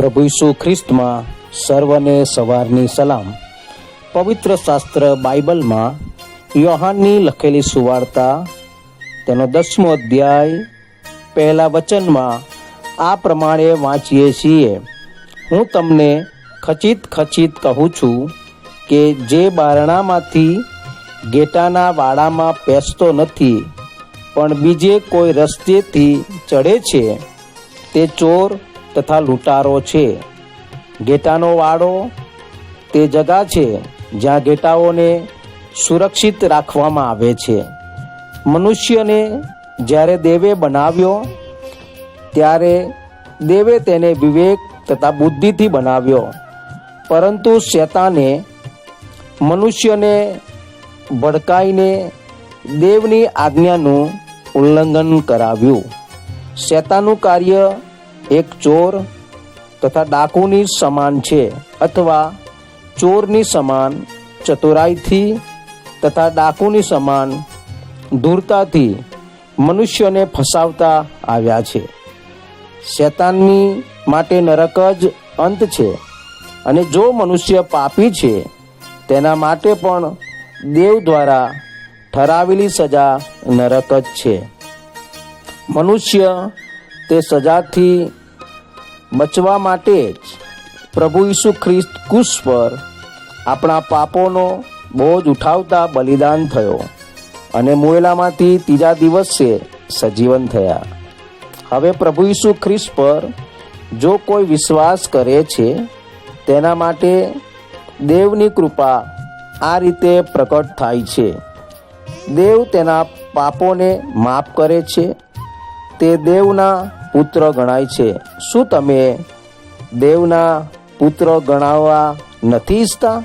પ્રભુ ઈસુ ખ્રિસ્તમાં સર્વને સવારની સલામ. પવિત્ર શાસ્ત્ર બાઇબલમાં યોહાનની લખેલી સુવાર્તા, તેનો દસમો અધ્યાય, પહેલા વચનમાં આ પ્રમાણે વાંચીએ છીએ. હું તમને ખચિત ખચિત કહું છું કે જે બારણામાંથી ગેટાના વાડામાં પેસતો નથી, પણ બીજે કોઈ રસ્તેથી ચડે છે, તે ચોર તથા લૂંટારો છે. ગેટાનો વાડો તે જગા છે, જ્યાં ગેટાઓને સુરક્ષિત રાખવામાં આવે છે. મનુષ્યને જ્યારે દેવે બનાવ્યો, ત્યારે દેવે તેને વિવેક તથા બુદ્ધિથી બનાવ્યો. પરંતુ શેતાને મનુષ્યને ભડકાઈને દેવની આજ્ઞાનું ઉલ્લંઘન કરાવ્યું. શેતાનું કાર્ય એક ચોર તથા ડાકુની સમાન છે અથવા ચોરની સમાન ચતુરાઈથી તથા ડાકુની સમાન ધૂરતાથી મનુષ્યને ફસાવતા આવ્યા છે. શેતાનની માટે નરક જ અંત છે અને જો મનુષ્ય પાપી છે, તેના માટે પણ દેવ દ્વારા ઠરાવેલી સજા નરક જ છે. મનુષ્ય તે સજાથી બચવા માટે જ પ્રભુ ઈસુ ખ્રિસ્ત કુશ પર આપણા પાપોનો બોજ ઉઠાવતા બલિદાન થયો અને મુએલામાંથી ત્રીજા દિવસે સજીવન થયા. હવે પ્રભુ ઈસુ ખ્રિસ્ત પર જો કોઈ વિશ્વાસ કરે છે, તેના માટે દેવની કૃપા આ રીતે પ્રકટ થાય છે. દેવ તેના પાપોને માફ કરે છે, તે દેવના પુત્ર ગણાય છે. શું તમે દેવના પુત્ર ગણાવવા નથી ઈચ્છતા?